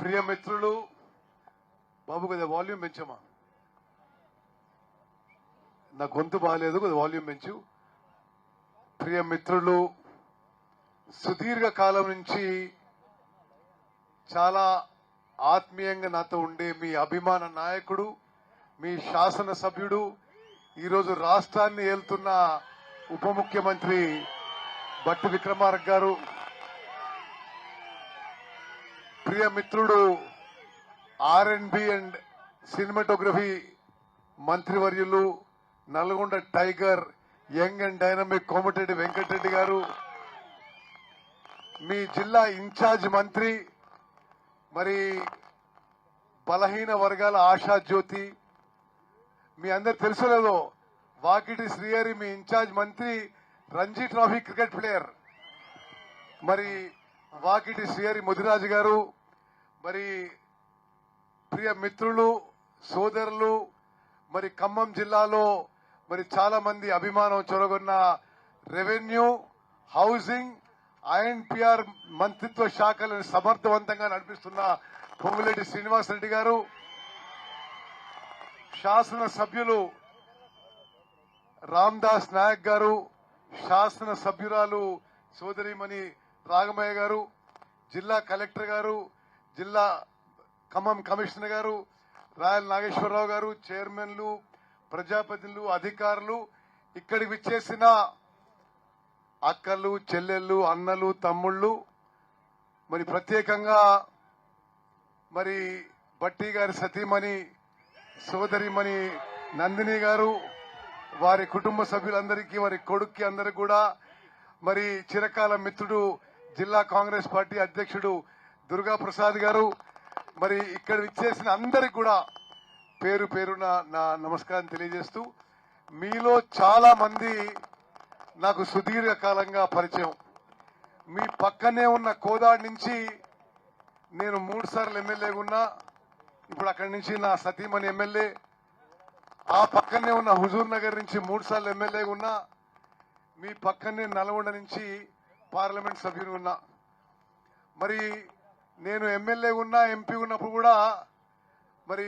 ప్రియ మిత్రులు బాబు కొద్ది వాల్యూమ్ పెంచమా నా గొంతు బాగాలేదు కొద్ది వాల్యూమ్ పెంచు. ప్రియ మిత్రులు సుదీర్ఘ కాలం నుంచి చాలా ఆత్మీయంగా నాతో ఉండే మీ అభిమాన నాయకుడు మీ శాసనసభ్యుడు ఈరోజు రాష్ట్రాన్ని ఏలుతున్న ఉప ముఖ్యమంత్రి బట్టి విక్రమార్క గారు ప్రియ మిత్రుడు R and B and cinematography మంత్రివర్యులు Nalgonda tiger young and dynamic Komatireddy Venkatreddy garu మీ జిల్లా ఇన్ఛార్జ్ మంత్రి మరి బలహీన వర్గాల ఆశా జ్యోతి మీ అందరు తెలుసులేదో వాకిటి శ్రీహరి మీ ఇన్ఛార్జ్ మంత్రి రంజీ ట్రోఫీ క్రికెట్ ప్లేయర్. మరి వాకిటి శ్రీహరి ముదిరాజు గారు మరి ప్రియ మిత్రులు సోదరులు మరి ఖమ్మం జిల్లాలో మరి చాలా మంది అభిమానం చొరగొన్న రెవెన్యూ హౌసింగ్ ఐఎన్పిఆర్ మంత్రిత్వ శాఖలను సమర్థవంతంగా నడిపిస్తున్న పొంగులేటి శ్రీనివాసరెడ్డి గారు శాసన సభ్యులు రామ్దాస్ నాయక్ గారు శాసన సభ్యురాలు సోదరిమణి రాగమయ్య గారు జిల్లా కలెక్టర్ గారు జిల్లా ఖమ్మం కమిషనర్ గారు రాయల్ నాగేశ్వరరావు గారు చైర్మన్లు ప్రజాప్రతినిధులు అధికారులు ఇక్కడికి విచ్చేసిన అక్కలు చెల్లెళ్ళు అన్నలు తమ్ముళ్ళు మరి ప్రత్యేకంగా మరి బట్టి గారి సతీమణి సోదరిమణి నందిని గారు వారి కుటుంబ సభ్యులందరికీ వారి కొడుక్కి అందరికి కూడా మరి చిరకాల మిత్రుడు జిల్లా కాంగ్రెస్ పార్టీ అధ్యక్షుడు దుర్గా ప్రసాద్ గారు మరి ఇక్కడ ఇచ్చేసిన అందరికి కూడా పేరు పేరున నా నమస్కారం తెలియజేస్తూ మీలో చాలా మంది నాకు సుదీర్ఘ కాలంగా పరిచయం. మీ పక్కనే ఉన్న కోదాడి నుంచి నేను మూడు సార్లు ఎమ్మెల్యేగా ఉన్నా ఇప్పుడు అక్కడి నుంచి నా సతీమణి ఎమ్మెల్యే ఆ పక్కనే ఉన్న హుజూర్ నగర్ నుంచి మూడు సార్లు ఎమ్మెల్యేగా ఉన్నా మీ పక్కనే నల్గొండ నుంచి పార్లమెంట్ సభ్యులు ఉన్నా. మరి నేను ఎమ్మెల్యే ఉన్నా ఎంపీ ఉన్నప్పుడు కూడా మరి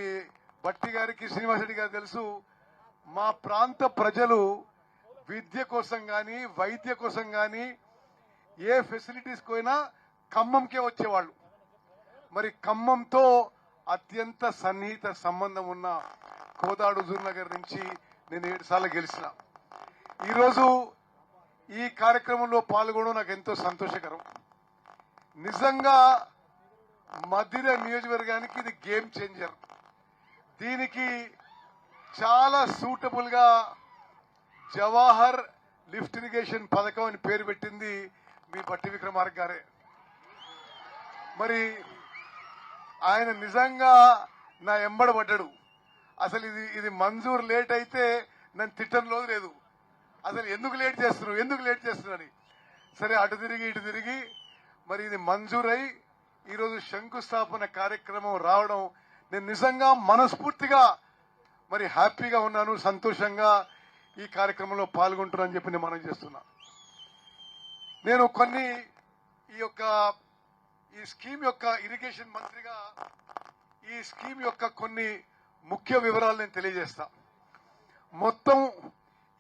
భట్టి గారికి శ్రీనివాసరెడ్డి గారు తెలుసు మా ప్రాంత ప్రజలు విద్య కోసం కానీ వైద్య కోసం కానీ ఏ ఫెసిలిటీస్ పోయినా ఖమ్మంకే వచ్చేవాళ్ళు. మరి ఖమ్మంతో అత్యంత సన్నిహిత సంబంధం ఉన్న కోదాడు హుజూర్ నగర్ నుంచి నేను ఏడు సార్లు గెలిచిన. ఈరోజు ఈ కార్యక్రమంలో పాల్గొనడం నాకు ఎంతో సంతోషకరం. నిజంగా మధిర నియోజకవర్గానికి ఇది గేమ్ చేంజర్. దీనికి చాలా సూటబుల్గా జవాహర్ లిఫ్ట్ ఇరిగేషన్ పథకం అని పేరు పెట్టింది మీ బట్టి విక్రమార్క గారే. మరి ఆయన నిజంగా నా ఎంబడబడ్డాడు అసలు ఇది ఇది మంజూరు లేట్ అయితే నన్ను తిట్టంలో లేదు. అసలు ఎందుకు లేట్ చేస్తున్నావు? ఎందుకు లేట్ చేస్తున్నాని సరే అటు తిరిగి ఇటు తిరిగి మరి ఇది మంజూరై ఈరోజు శంకుస్థాపన కార్యక్రమం రావడం నేను నిజంగా మనస్ఫూర్తిగా మరి హ్యాపీగా ఉన్నాను సంతోషంగా ఈ కార్యక్రమంలో పాల్గొంటున్నానని చెప్పి నేను మనం చేస్తున్నా. నేను కొన్ని ఈ యొక్క ఈ స్కీమ్ యొక్క ఇరిగేషన్ మంత్రిగా ఈ స్కీమ్ యొక్క కొన్ని ముఖ్య వివరాలు నేను తెలియజేస్తా. మొత్తం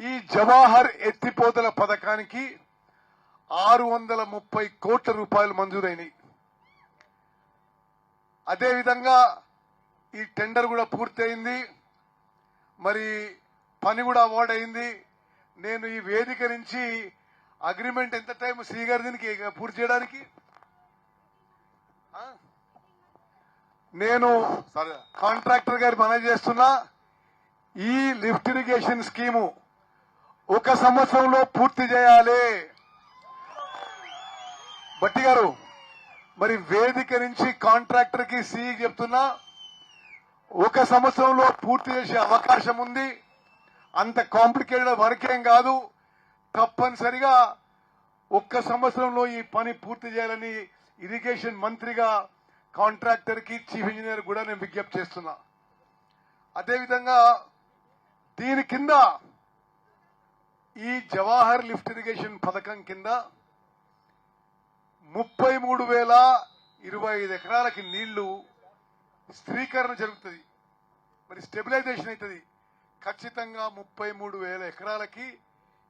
ఈ జవాహర్ ఎత్తిపోతల పథకానికి ఆరు వందల ముప్పై కోట్ల రూపాయలు మంజూరైనాయి. అదేవిధంగా ఈ టెండర్ కూడా పూర్తయింది. మరి పని కూడా అవార్డ్ అయింది నేను ఈ వేదిక నుంచి అగ్రిమెంట్ ఎంత టైం శ్రీగారి దీనికి పూర్తి చేయడానికి? నేను కాంట్రాక్టర్ గారి మనవి చేస్తున్నా. ఈ లిఫ్ట్ ఇరిగేషన్ స్కీము ఒక సంవత్సరంలో పూర్తి చేయాలి. బట్టి గారు మరి వేదిక నుంచి కాంట్రాక్టర్కి సిఈ చెప్తున్నా ఒక సంవత్సరంలో పూర్తి చేసే అవకాశం ఉంది. అంత కాంప్లికేటెడ్ వర్క్ ఏం కాదు. తప్పనిసరిగా ఒక్క సంవత్సరంలో ఈ పని పూర్తి చేయాలని ఇరిగేషన్ మంత్రిగా కాంట్రాక్టర్కి చీఫ్ ఇంజనీర్ కూడా నేను విజ్ఞప్తి చేస్తున్నా. అదేవిధంగా దీని కింద ఈ జవాహర్ లిఫ్ట్ ఇరిగేషన్ పథకం కింద ముప్పై మూడు వేల ఇరవై ఐదు ఎకరాలకి నీళ్ళు స్థిరీకరణ జరుగుతుంది. మరి స్టెబిలైజేషన్ అవుతుంది. ఖచ్చితంగా ముప్పై మూడు వేల ఎకరాలకి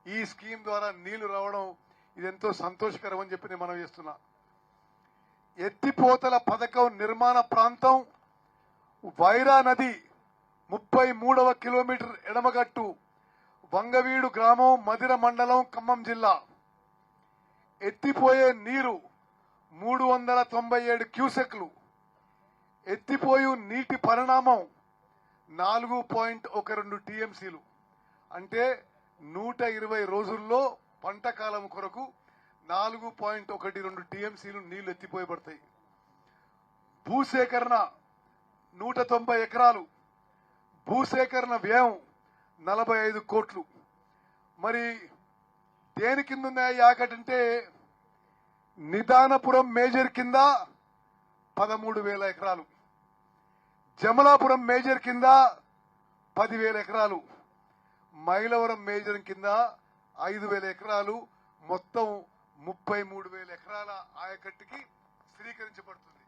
ఈ స్కీమ్ ద్వారా నీళ్ళు రావడం ఇది ఎంతో సంతోషకరం అని చెప్పి నేను మనం చేస్తున్నా. ఎత్తిపోతల పథకం నిర్మాణ ప్రాంతం వైరా నది ముప్పై మూడవ కిలోమీటర్ ఎడమగట్టు వంగవీడు గ్రామం మదిర మండలం ఖమ్మం జిల్లా. ఎత్తిపోయే నీరు మూడు వందల తొంభై ఏడు క్యూసెక్లు ఎత్తిపోయు నీటి పరిణామం నాలుగు పాయింట్ ఒక రెండు టీఎంసీలు. అంటే నూట ఇరవై రోజుల్లో పంట కాలం కొరకు నాలుగు పాయింట్ ఒకటి రెండు టీఎంసీలు నీళ్ళు ఎత్తిపోయబడతాయి. భూసేకరణ నూట తొంభై ఎకరాలు. భూసేకరణ వ్యయం నలభై ఐదు కోట్లు. మరి దేని కింద ఉన్నాయి యాకటంటే నిదానపురం మేజర్ కింద పదమూడు వేల ఎకరాలు. జమలాపురం మేజర్ కింద పదివేల ఎకరాలు. మైలవరం మేజర్ కింద ఐదు వేల ఎకరాలు. మొత్తం ముప్పై మూడు వేల ఎకరాల ఆయకట్టుకి స్థిరీకరించబడుతుంది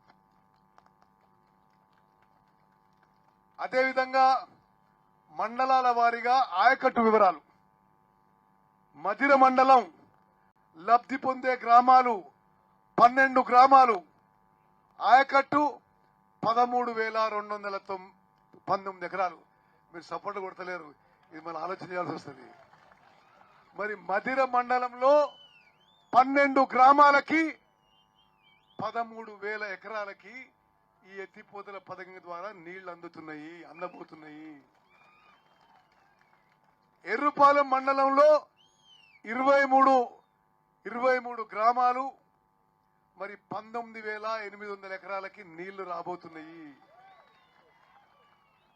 అదేవిధంగా మండలాల వారీగా ఆయకట్టు వివరాలు. మధిర మండలం లబ్ధి పొందే గ్రామాలు పన్నెండు గ్రామాలు. ఆయకట్టు పదమూడు వేల రెండు వందల పంతొమ్మిది ఎకరాలు. మీరు సపోర్ట్ కొడతలేరు. ఇది మనం ఆలోచన చేయాల్సి వస్తుంది. మరి మధిర మండలంలో పన్నెండు గ్రామాలకి పదమూడు వేల ఎకరాలకి ఈ ఎత్తిపోతల పథకం ద్వారా నీళ్ళు అందుతున్నాయి అందబోతున్నాయి. ఎర్రుపాలెం మండలంలో ఇరవై మూడు ఇరవై మూడు గ్రామాలు మరి పంతొమ్మిది వేల ఎనిమిది వందల ఎకరాలకి నీళ్ళు రాబోతున్నాయి.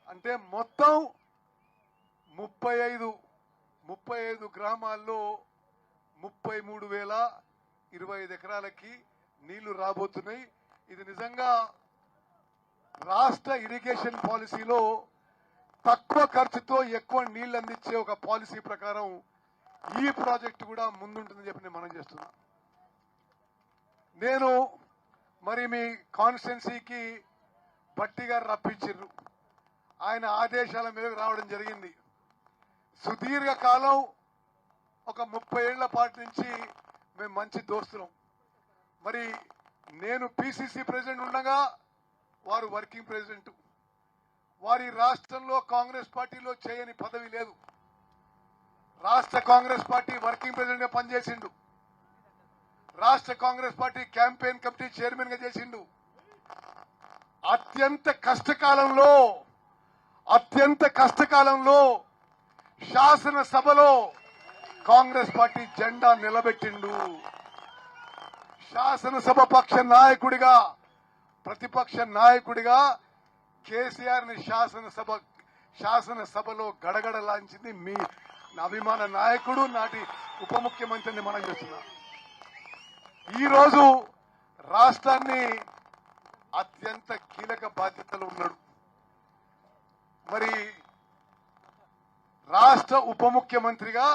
అంటే మొత్తం ముప్పై ఐదు ముప్పై ఐదు గ్రామాల్లో ముప్పై మూడు వేల ఇరవై ఐదు ఎకరాలకి నీళ్ళు రాబోతున్నాయి. ఇది నిజంగా రాష్ట్ర ఇరిగేషన్ పాలసీలో తక్కువ ఖర్చుతో ఎక్కువ నీళ్ళు అందించే ఒక పాలసీ ప్రకారం ఈ ప్రాజెక్టు కూడా ముందుంటుందని చెప్పి నేను మనం చేస్తున్నాను నేను మరి మీ కాన్స్టిట్యున్సీకి భట్టి గారు రప్పించారు ఆయన ఆదేశాల మేరకు రావడం జరిగింది. సుదీర్ఘ కాలం ఒక ముప్పై ఏళ్ళ పాటు నుంచి మేము మంచి దోస్తులం. మరి నేను పిసిసి ప్రెసిడెంట్ ఉండగా వారు వర్కింగ్ ప్రెసిడెంట్. వారి రాష్ట్రంలో కాంగ్రెస్ పార్టీలో చేయని పదవి లేదు. రాష్ట్ర కాంగ్రెస్ పార్టీ వర్కింగ్ ప్రెసిడెంట్గా పనిచేసిండు. రాష్ట్ర కాంగ్రెస్ పార్టీ క్యాంపెయిన్ కమిటీ చైర్మన్గా చేసిండు. అత్యంత కష్టకాలంలో అత్యంత కష్టకాలంలో శాసనసభలో కాంగ్రెస్ పార్టీ జెండా నిలబెట్టిండు. శాసనసభ పక్ష నాయకుడిగా ప్రతిపక్ష నాయకుడిగా కేసీఆర్ని శాసనసభ శాసనసభలో గడగడలాంచింది మీ అభిమాన నాయకుడు నాటి ఉప ముఖ్యమంత్రిని మనం చేస్తున్నాం. ఈ రోజు రాష్ట్రాన్ని అత్యంత కీలక బాధ్యతలు ఉన్నాడు. మరి రాష్ట్ర ఉప ముఖ్యమంత్రిగా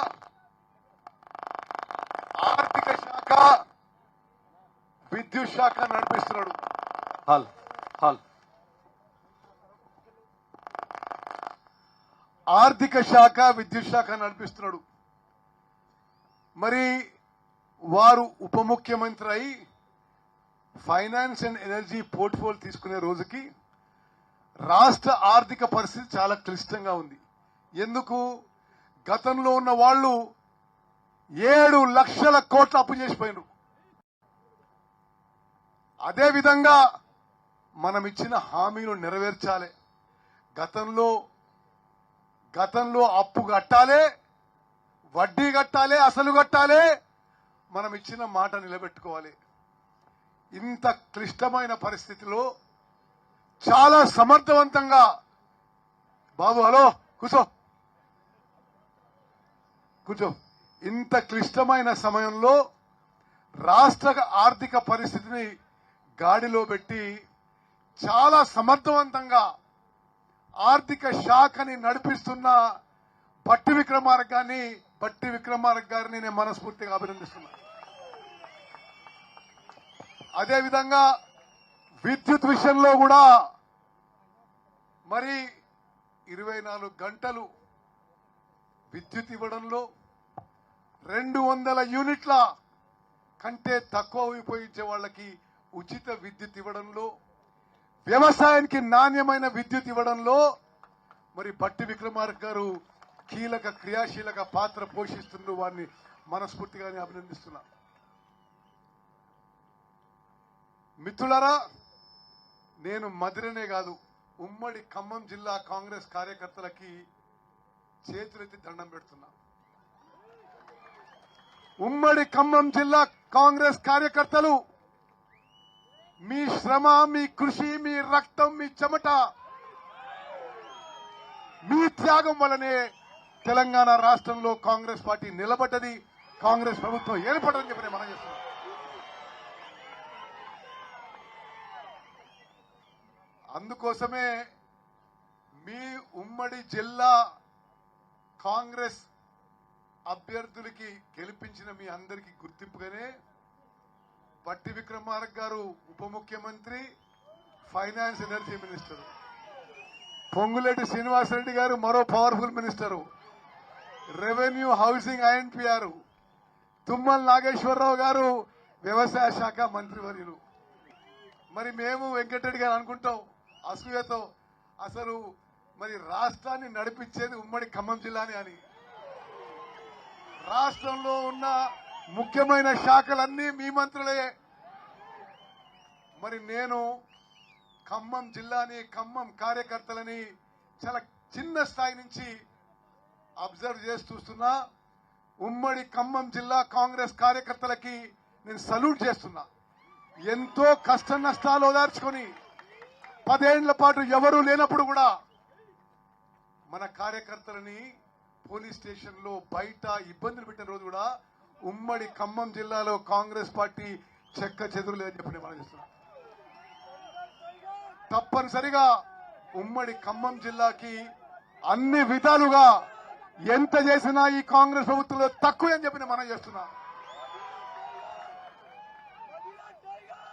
ఆర్థిక శాఖ విద్యుత్ శాఖ నడిపిస్తున్నాడు. హాల్ హాల్. ఆర్థిక శాఖ విద్యుత్ శాఖ నడిపిస్తున్నాడు. మరి వారు ఉప ముఖ్యమంత్రి అయి ఫైనాన్స్ అండ్ ఎనర్జీ పోర్ట్ఫోలియో తీసుకునే రోజుకి రాష్ట్ర ఆర్థిక పరిస్థితి చాలా క్లిష్టంగా ఉంది. ఎందుకు? గతంలో ఉన్న వాళ్ళు ఏడు లక్షల కోట్ల అప్పు చేసిపోయినారు. అదేవిధంగా మనం ఇచ్చిన హామీలు నెరవేర్చాలి. గతంలో గతంలో అప్పు కట్టాలి వడ్డీ కట్టాలి అసలు కట్టాలి మనం ఇచ్చిన మాట నిలబెట్టుకోవాలి. ఇంత క్లిష్టమైన పరిస్థితిలో చాలా సమర్థవంతంగా బాబు హలో కూర్చో. కూర్చో. ఇంత క్లిష్టమైన సమయంలో రాష్ట్ర ఆర్థిక పరిస్థితిని గాడిలో పెట్టి చాలా సమర్థవంతంగా ఆర్థిక శాఖని నడిపిస్తున్న బట్టి విక్రమార్గాన్ని పట్టి బట్టి విక్రమార్క గారిని నేను మనస్ఫూర్తిగా అభినందిస్తున్నాను అదేవిధంగా విద్యుత్ విషయంలో కూడా మరి ఇరవై నాలుగు గంటలు విద్యుత్ ఇవ్వడంలో రెండు వందల యూనిట్ల కంటే తక్కువ ఉపయోగించే వాళ్ళకి ఉచిత విద్యుత్ ఇవ్వడంలో వ్యవసాయానికి నాణ్యమైన విద్యుత్ ఇవ్వడంలో మరి పట్టి విక్రమార్క గారు కీలక క్రియాశీలక పాత్ర పోషిస్తున్న వారిని మనస్ఫూర్తిగానే అభినందిస్తున్నా. మిత్రులరా నేను మధురనే కాదు ఉమ్మడి ఖమ్మం జిల్లా కాంగ్రెస్ కార్యకర్తలకి చేతులెత్తి దండం పెడుతున్నా. ఉమ్మడి ఖమ్మం జిల్లా కాంగ్రెస్ కార్యకర్తలు మీ శ్రమ మీ కృషి మీ రక్తం మీ చెమట మీ త్యాగం వలనే తెలంగాణ రాష్ట్రంలో కాంగ్రెస్ పార్టీ నిలబడ్డది కాంగ్రెస్ ప్రభుత్వం ఏర్పడదని చెప్పి మనం చేస్తున్నాం. అందుకోసమే మీ ఉమ్మడి జిల్లా కాంగ్రెస్ అభ్యర్థులకి గెలిపించిన మీ అందరికీ గుర్తింపుగానే బట్టి విక్రమార్క గారు ఉప ముఖ్యమంత్రి finance energy minister. Ponguleti Srinivasareddy garu మరో powerful minister. Revenue housing INPR Tummala Nageswararao garu వ్యవసాయ శాఖ మంత్రివర్యులు. మరి మేము వెంకటరెడ్డి గారు అనుకుంటాం అసూయతో అసలు మరి రాష్ట్రాన్ని నడిపించేది ఉమ్మడి ఖమ్మం జిల్లాని అని. రాష్ట్రంలో ఉన్న ముఖ్యమైన శాఖలన్నీ మీ మంత్రులే. మరి నేను ఖమ్మం జిల్లాని ఖమ్మం కార్యకర్తలని చాలా చిన్న స్థాయి నుంచి అబ్జర్వ్ చేసి చూస్తున్నా. ఉమ్మడి ఖమ్మం జిల్లా కాంగ్రెస్ కార్యకర్తలకి నేను సల్యూట్ చేస్తున్నా. ఎంతో కష్ట నష్టాలు ఓదార్చుకొని పదేళ్ళ పాటు ఎవరూ లేనప్పుడు కూడా మన కార్యకర్తలని పోలీస్ స్టేషన్లో బయట ఇబ్బందులు పెట్టిన రోజు కూడా ఉమ్మడి ఖమ్మం జిల్లాలో కాంగ్రెస్ పార్టీ చెక్క చెదురు లేదని చెప్పి నేను మనం తప్పనిసరిగా ఉమ్మడి ఖమ్మం జిల్లాకి అన్ని విధాలుగా ఎంత చేసినా ఈ కాంగ్రెస్ ప్రభుత్వంలో తక్కువ అని చెప్పి నేను మనం చేస్తున్నా.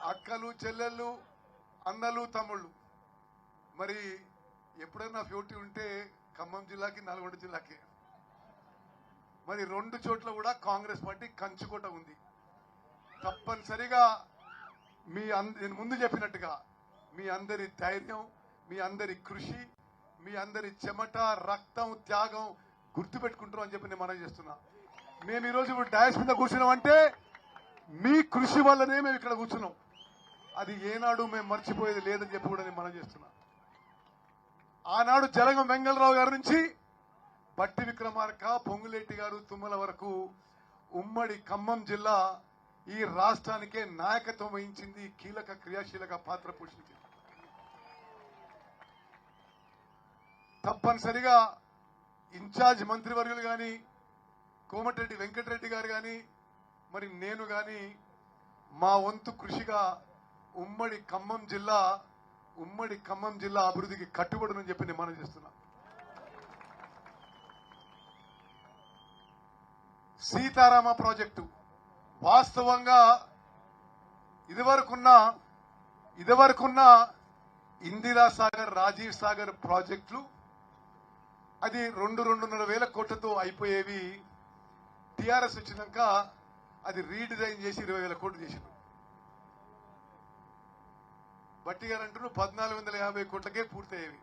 అక్కలు చెల్లెళ్ళు అన్నలు తమ్ముళ్ళు. మరి ఎప్పుడైనా ఫ్యూటీ ఉంటే ఖమ్మం జిల్లాకి నల్గొండ జిల్లాకి. మరి రెండు చోట్ల కూడా కాంగ్రెస్ పార్టీ కంచుకోట ఉంది. తప్పనిసరిగా మీ అంద- నేను ముందు చెప్పినట్టుగా మీ అందరి ధైర్యం మీ అందరి కృషి మీ అందరి చెమట రక్తం త్యాగం గుర్తుపెట్టుకుంటాం అని చెప్పి నేను మనం చేస్తున్నా. మేము ఈరోజు ఇప్పుడు డయాస్ మీద కూర్చున్నాం అంటే మీ కృషి వల్లనే మేము ఇక్కడ కూర్చున్నాం. అది ఏనాడు మేము మర్చిపోయేది లేదని చెప్పి కూడా నేను మనం చేస్తున్నా. ఆనాడు జలగం వెంగళరావు గారి నుంచి బట్టి విక్రమార్క పొంగులేటి గారు తుమ్మల వరకు ఉమ్మడి ఖమ్మం జిల్లా ఈ రాష్ట్రానికే నాయకత్వం వహించింది కీలక క్రియాశీలక పాత్ర పోషించింది. తప్పనిసరిగా ఇన్ఛార్జ్ మంత్రివర్యులు గాని కోమటిరెడ్డి వెంకటరెడ్డి గారు కానీ మరి నేను గాని మా వంతు కృషిగా ఉమ్మడి ఖమ్మం జిల్లా ఉమ్మడి ఖమ్మం జిల్లా అభివృద్ధికి కట్టుబడునని చెప్పి నిమానం చేస్తున్నా. సీతారామ ప్రాజెక్టు. వాస్తవంగా ఇదివరకున్న ఇదివరకున్న ఇందిరా సాగర్ రాజీవ్ సాగర్ ప్రాజెక్టులు అది రెండు రెండున్నర వేల కోట్లతో అయిపోయేవి. టిఆర్ఎస్ వచ్చినాక అది రీడిజైన్ చేసి ఇరవై వేల కోట్లు చేసింది బట్టి గారు అంటున్నారు పద్నాలుగు వందల యాభై కోట్లకే పూర్తయ్యేవి.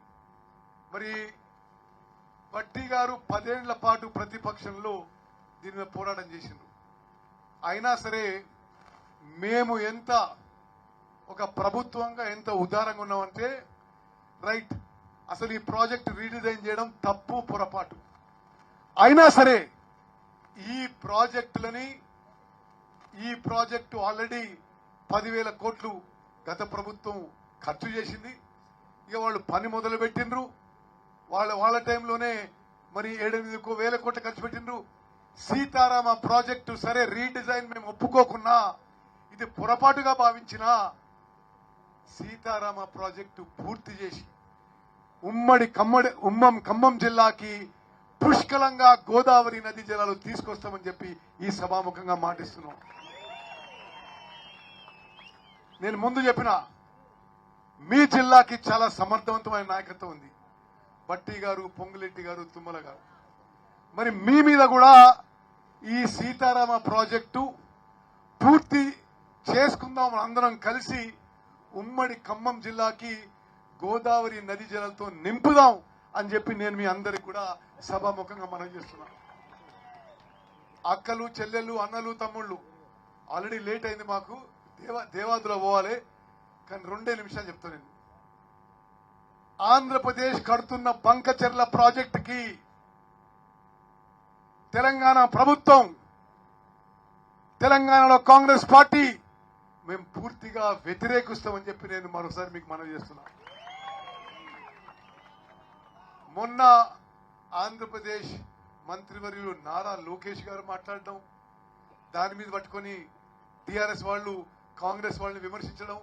మరి బట్టి గారు పదేళ్ళ పాటు ప్రతిపక్షంలో దీని మీద పోరాటం చేసిండ్రు. అయినా సరే మేము ఎంత ఒక ప్రభుత్వంగా ఎంత ఉదారంగా ఉన్నామంటే రైట్ అసలు ఈ ప్రాజెక్ట్ రీడిజైన్ చేయడం తప్పు పొరపాటు. అయినా సరే ఈ ప్రాజెక్టులని ఈ ప్రాజెక్టు ఆల్రెడీ పదివేల కోట్లు గత ప్రభుత్వం ఖర్చు చేసింది. ఇక వాళ్ళు పని మొదలు పెట్టిండ్రు వాళ్ళ వాళ్ళ టైంలోనే మరి ఏడెనిమిది వేల కోట్లు ఖర్చు పెట్టిండ్రు. సీతారామ ప్రాజెక్టు సరే రీడిజైన్ మేము ఒప్పుకోకున్నా ఇది పొరపాటుగా భావించినా సీతారామ ప్రాజెక్టు పూర్తి చేసి ఉమ్మడి కమ్మడి ఉమ్మం ఖమ్మం జిల్లాకి పుష్కలంగా గోదావరి నది జలాలు తీసుకొస్తామని చెప్పి ఈ సభాముఖంగా మాటిస్తున్నాం. నేను ముందు చెప్పిన మీ జిల్లాకి చాలా సమర్థవంతమైన నాయకత్వం ఉంది. బట్టి గారు పొంగులెట్టి గారు తుమ్మల గారు. మరి మీ మీద కూడా ఈ సీతారామ ప్రాజెక్టు పూర్తి చేసుకుందాం అందరం కలిసి ఉమ్మడి ఖమ్మం జిల్లాకి గోదావరి నది జలాలతో నింపుదాం అని చెప్పి నేను మీ అందరికి కూడా సభాముఖంగా మనం చేస్తున్నాను అక్కలు చెల్లెళ్ళు అన్నలు తమ్ముళ్ళు ఆల్రెడీ లేట్ అయింది మాకు. దేవా దేవాదులో పోవాలి. కానీ రెండే నిమిషాలు చెప్తాను నేను. ఆంధ్రప్రదేశ్ కడుతున్న బంకచెర్ల ప్రాజెక్టుకి తెలంగాణ ప్రభుత్వం తెలంగాణలో కాంగ్రెస్ పార్టీ మేము పూర్తిగా వ్యతిరేకిస్తామని చెప్పి నేను మరోసారి మీకు మనవి చేస్తున్నాను మొన్న ఆంధ్రప్రదేశ్ మంత్రివర్యులు నారా లోకేష్ గారు మాట్లాడడం దాని మీద పట్టుకొని టిఆర్ఎస్ వాళ్ళు కాంగ్రెస్ వాళ్ళని విమర్శించడం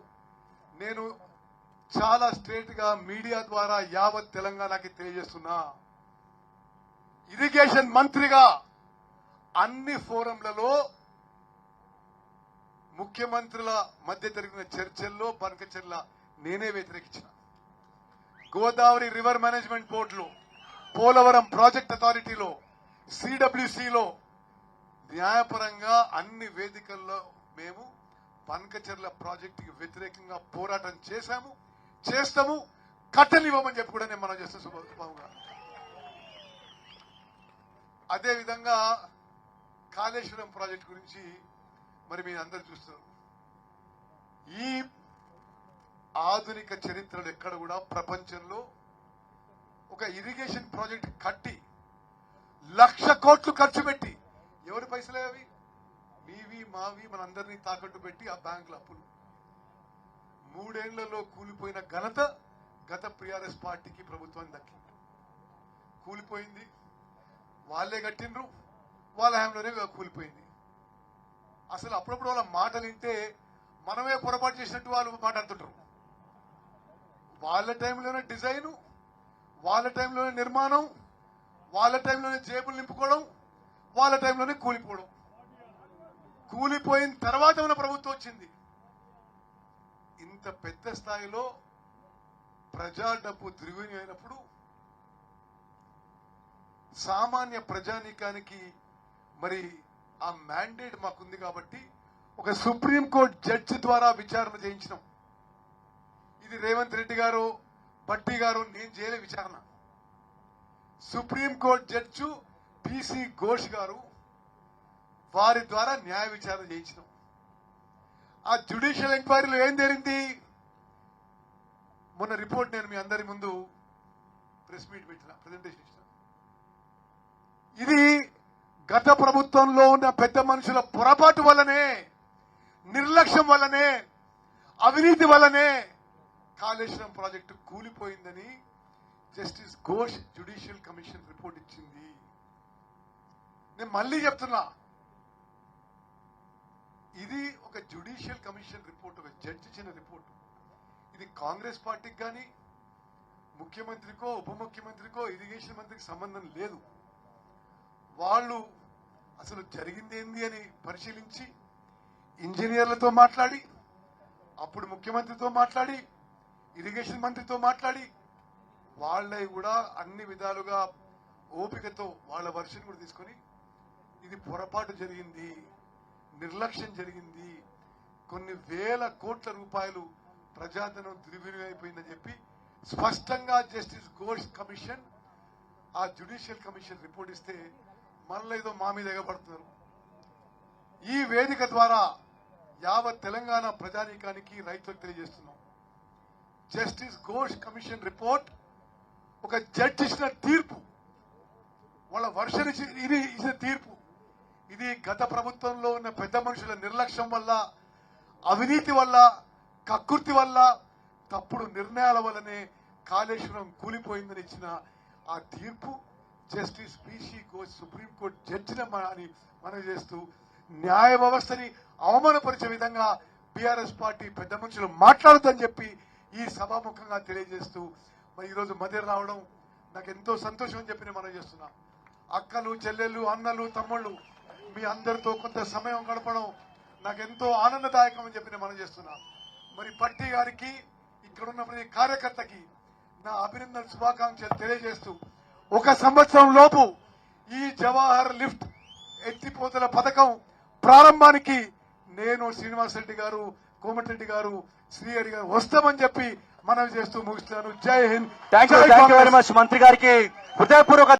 నేను చాలా స్ట్రేట్గా మీడియా ద్వారా యావత్ తెలంగాణకి తెలియజేస్తున్నా. ఇరిగేషన్ మంత్రిగా అన్ని ఫోరంలలో ముఖ్యమంత్రుల మధ్య జరిగిన చర్చల్లో బనకచర్ల నేనే వ్యతిరేకించిన. గోదావరి రివర్ మేనేజ్మెంట్ బోర్డులో పోలవరం ప్రాజెక్ట్ అథారిటీలో సిడబ్ల్యూసిలో న్యాయపరంగా అన్ని వేదికల్లో మేము పనకచెర్ల ప్రాజెక్టుకి వ్యతిరేకంగా పోరాటం చేశాము చేస్తాము కట్టనివ్వమని చెప్పి కూడా నేను మనం చేస్తాం సుబాబుగా అదే విధంగా కాళేశ్వరం ప్రాజెక్ట్ గురించి మరి మీరు అందరు చూస్తారు. ఈ ఆధునిక చరిత్రలో ఎక్కడ కూడా ప్రపంచంలో ఒక ఇరిగేషన్ ప్రాజెక్ట్ కట్టి లక్ష కోట్లు ఖర్చు పెట్టి ఎవరి పైసలే అవి? మీవి మావి మనందరినీ తాకట్టు పెట్టి ఆ బ్యాంకుల అప్పులు. మూడేళ్ళలో కూలిపోయిన ఘనత గత టిఆర్ఎస్ పార్టీకి ప్రభుత్వం దక్కింది. కూలిపోయింది. వాళ్ళే కట్టిండ్రు. వాళ్ళ హ్యాంలోనే కూలిపోయింది. అసలు అప్పుడప్పుడు వాళ్ళ మాటలు వింటే మనమే పొరపాటు చేసినట్టు వాళ్ళు మాట్లాడుతుంటారు. వాళ్ళ టైంలోనే డిజైను వాళ్ళ టైంలోనే నిర్మాణం వాళ్ళ టైంలోనే జేబులు నింపుకోవడం వాళ్ళ టైంలోనే కూలిపోవడం. కూలిపోయిన తర్వాత మన ప్రభుత్వం వచ్చింది. ఇంత పెద్ద స్థాయిలో ప్రజా డబ్బు దుర్వినియోగం అయినప్పుడు సామాన్య ప్రజానీకానికి మరి ఆ మ్యాండేట్ మాకుంది కాబట్టి ఒక సుప్రీంకోర్టు జడ్జి ద్వారా విచారణ చేయించినాం. ఇది రేవంత్ రెడ్డి గారు భట్టి గారు నేను చేయలే విచారణ. సుప్రీంకోర్టు జడ్జు పిసి ఘోష్ గారు వారి ద్వారా న్యాయ విచారణ చేయించినాం. ఆ జ్యుడిషియల్ ఎంక్వైరీలో ఏం జరిగింది? మొన్న రిపోర్ట్ నేను మీ అందరి ముందు ప్రెస్ మీట్ పెట్టిన ప్రజెంటేషన్ ఇచ్చిన. ఇది గత ప్రభుత్వంలో ఉన్న పెద్ద మనుషుల పొరపాటు వల్లనే నిర్లక్ష్యం వల్లనే అవినీతి వల్లనే Kaleshwaram project కూలిపోయిందని justice Ghosh judicial commission report ఇచ్చింది. నేను మళ్ళీ చెప్తున్నా ఇది ఒక జ్యుడిషియల్ కమిషన్ రిపోర్ట్ ఒక జడ్జి ఇచ్చిన రిపోర్ట్. ఇది కాంగ్రెస్ పార్టీకి కానీ ముఖ్యమంత్రికో ఉప ముఖ్యమంత్రికో ఇరిగేషన్ మంత్రికి సంబంధం లేదు. వాళ్ళు అసలు జరిగింది ఏంది అని పరిశీలించి ఇంజనీర్లతో మాట్లాడి అప్పుడు ముఖ్యమంత్రితో మాట్లాడి ఇరిగేషన్ మంత్రితో మాట్లాడి వాళ్ళవి కూడా అన్ని విధాలుగా ఓపికతో వాళ్ళ వర్షన్ కూడా తీసుకొని ఇది పొరపాటు జరిగింది నిర్లక్ష్యం జరిగింది కొన్ని వేల కోట్ల రూపాయలు ప్రజాధనం దుర్వినియోగమైపోయిందని చెప్పి స్పష్టంగా జస్టిస్ ఘోష్ కమిషన్ ఆ జ్యుడిషియల్ కమిషన్ రిపోర్ట్ ఇస్తే మళ్ళీ ఏదో మా మీద ఎగబడుతున్నారు. ఈ వేదిక ద్వారా యావత్ తెలంగాణ ప్రజానీకానికి రైతులకు తెలియజేస్తున్నాం. జస్టిస్ ఘోష్ కమిషన్ రిపోర్ట్ ఒక జడ్జి ఇచ్చిన తీర్పు. వాళ్ళ వర్షన్ ఇది ఇచ్చిన తీర్పు. ఇది గత ప్రభుత్వంలో ఉన్న పెద్ద మనుషుల నిర్లక్ష్యం వల్ల అవినీతి వల్ల కక్కుర్తి వల్ల తప్పుడు నిర్ణయాల వల్లనే కాళేశ్వరం కూలిపోయిందని ఇచ్చిన ఆ తీర్పు justice PC Ghosh Supreme Court జడ్జిన అని మనవి చేస్తూ న్యాయ వ్యవస్థని అవమానపరిచే విధంగా బీఆర్ఎస్ పార్టీ పెద్ద మనుషులు మాట్లాడొద్దని చెప్పి ఈ సభాముఖంగా తెలియజేస్తూ మరి ఈరోజు మధ్య రావడం నాకు ఎంతో సంతోషం అని చెప్పి నేను మనం చేస్తున్నా. అక్కలు చెల్లెళ్ళు అన్నలు తమ్ముళ్ళు మీ అందరితో కొంత సమయం గడపడం నాకు ఎంతో ఆనందదాయకం అని చెప్పి నేను మనం చేస్తున్నా. మరి పట్టి గారికి ఇక్కడ ఉన్న ప్రతి కార్యకర్తకి నా అభినందన శుభాకాంక్షలు తెలియజేస్తూ ఒక సంవత్సరం లోపు ఈ జవాహర్ లిఫ్ట్ ఎత్తిపోతల పథకం ప్రారంభానికి నేను శ్రీనివాస్ రెడ్డి గారు కోమటిరెడ్డి గారు శ్రీహరి గారు వస్తామని చెప్పి మనవి చేస్తూ ముగిస్తున్నాను. Jai Hind. Thank you very. Much మంత్రి గారికి. హృదయపూర్వక